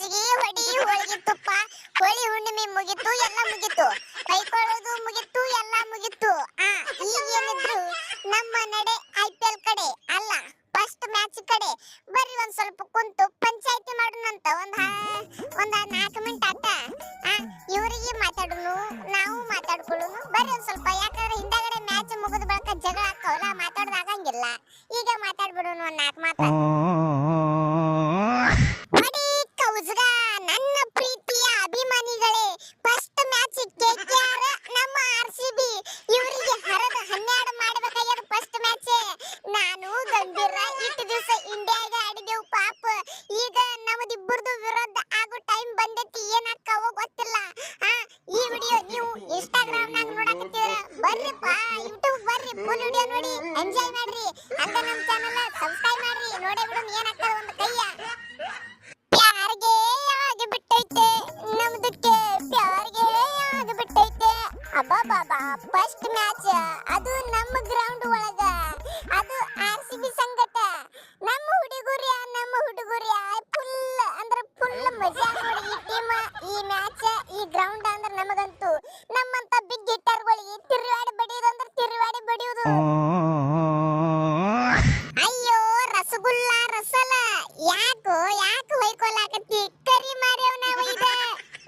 ಮಜ್ಜಿಗೆ ಹೊಡಿ ಹೋಳಿಗೆ ತುಪ್ಪ ಹೋಳಿ ಹುಣ್ಣಿಮೆ ಮುಗಿತು ಎಲ್ಲ ಮುಗಿತು. ಕೈಕೊಳ್ಳೋದು ಮುಗಿತು ಎಲ್ಲ ಮುಗಿತು. ಆ ಈಗ ಏನಿದ್ರು ನಮ್ಮ ನಡೆ ಐ ಪಿ ಎಲ್ ಕಡೆ ಅಲ್ಲ ಫಸ್ಟ್ ಮ್ಯಾಚ್ ಕಡೆ ಬರ್ರಿ ಒಂದ್ ಸ್ವಲ್ಪ ಕುಂತು ಪಂಚಾಯತಿ ಮಾಡೋಣಂತ ಒಂದ್ ಒಂದ್ ನಾಲ್ಕು ಮಿನಿಟ್ ಆತ. ಆ ಇವರಿಗೆ ಮಾತಾಡೋನು ನಾವು ಮಾತಾಡ್ಕೊಳ್ಳೋನು ಬರ್ರಿ ಒಂದ್ ಸ್ವಲ್ಪ ಯಾಕಂದ್ರೆ ಹಿಂದಗಡೆ ಮ್ಯಾಚ್ ಮುಗಿದ ಬಳಿಕ ಜಗಳ ಹಾಕವಲ್ಲ ಮಾತಾಡೋದ್ ಆಗಂಗಿಲ್ಲ. ಈಗ ಮಾತಾಡ್ಬಿಡೋನು ಒಂದ್ ನಾಲ್ಕು ಮಾತು ದಿವಸ ಇಂಡಿಯಾಗ ಆಡಿದೆವು ಪಾಪ. ಈಗ ನಮ್ಮದಿಬ್ಬರದು ವಿರೋಧ ಆಗೋ ಟೈಮ್ ಬಂದೈತಿ. ಏನಾಕ್ಕವೋ ಗೊತ್ತಿಲ್ಲ. ಆ, ಈ ವಿಡಿಯೋ ನೀವು ಇನ್ಸ್ಟಾಗ್ರಾಮ್ ನಾಗ ನೋಡಕತ್ತೀರ? ಬರ್ರಿಪ್ಪ ಯೂಟ್ಯೂಬ್ ಬರ್ರಿ. ಫುಲ್ ವಿಡಿಯೋ ನೋಡಿ ಎಂಜಾಯ್ ಮಾಡ್ರಿ. ಹಂಗ ನಮ್ಮ ಚಾನಲ್ ಸಬ್ಸ್ಕ್ರೈಬ್ ಮಾಡ್ರಿ. ನೋಡೇ ಬಿಡೋಣ ಏನಾಗ್ತದ ಒಂದು ಕೈಯ. ಬಿಟ್ಟೈತೆ ನಮ್ದಕ್ಕೆ ಪ್ಯಾರ್ಗೆ ಆಗಿ ಬಿಟ್ಟೈತೆ ಅಬ್ಬಬ್ಬಾ ಫಸ್ಟ್ ಮ್ಯಾಚ್ ಅದು ನಮ್ಮ ಗ್ರೌಂಡ್ ಗ್ರೌಂಡ್ ಅಂದ್ರೆ ನಮಗಂತೂ ನಮ್ಮಂತ ಬಿಗ್ ಹಿಟ್ಟರ್ಗಳಿಗೆ ತಿರುವಾಡಿ ಬಡಿಯೋದಂದ್ರೆ ತಿರುವಾಡಿ ಬಡಿಯೋದು. ಅಯ್ಯೋ ರಸಗುಲ್ಲ ರಸಲ. ಯಾಕೋ ಯಾಕೆ ಹೊಯ್ಕೊಲಾಕತ್ತಿ ಕರಿ ಮಾರ್ಯವ್ ನಾವು ಇದ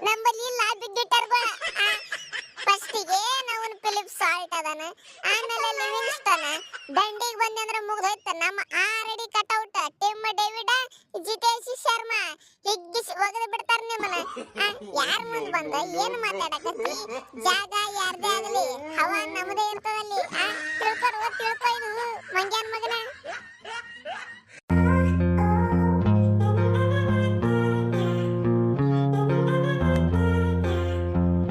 ನಮ್ಮಲ್ಲಿ ಇಲ್ಲ ಬಿಗ್ ಗಿಟಾರ್ಗಳ ಫಸ್ಟಿಗೆ ನಾವು ಫಿಲಿಪ್ ಸಾಲ್ಟ್ ಅದಾನ. ಆಮೇಲೆ ಲಿವಿಂಗ್ಸ್ಟನ್ ದಂಡಿಗೆ ಬಂದೆ ಅಂದ್ರೆ ಮುಗಿದೋಯ್ತು. ನಮ್ಮ ಆರಡಿ cutout Tim David Jitesh Sharma. ಹಿಗ್ಗಿಸಿ ಒಗದು ಬಿಡ್ತಾರ ನಿಮ್ಮನ್ನ. ಯಾರ ಮುಂದ್ ಬಂದ? ಏನು ಮಾತಾಡಕತ್ತಿ? ಜಾಗ ಯಾರ್ದೇ ಆಗಲಿ, ಹವಾ ನಮ್ಮದೇ ಇರ್ತದಲ್ಲಿ. ಆ ತಿಳ್ಕೊರುವ ತಿಳ್ಕೊ ಇದು ಮಂಗ್ಯಾನ್ ಮಗನ.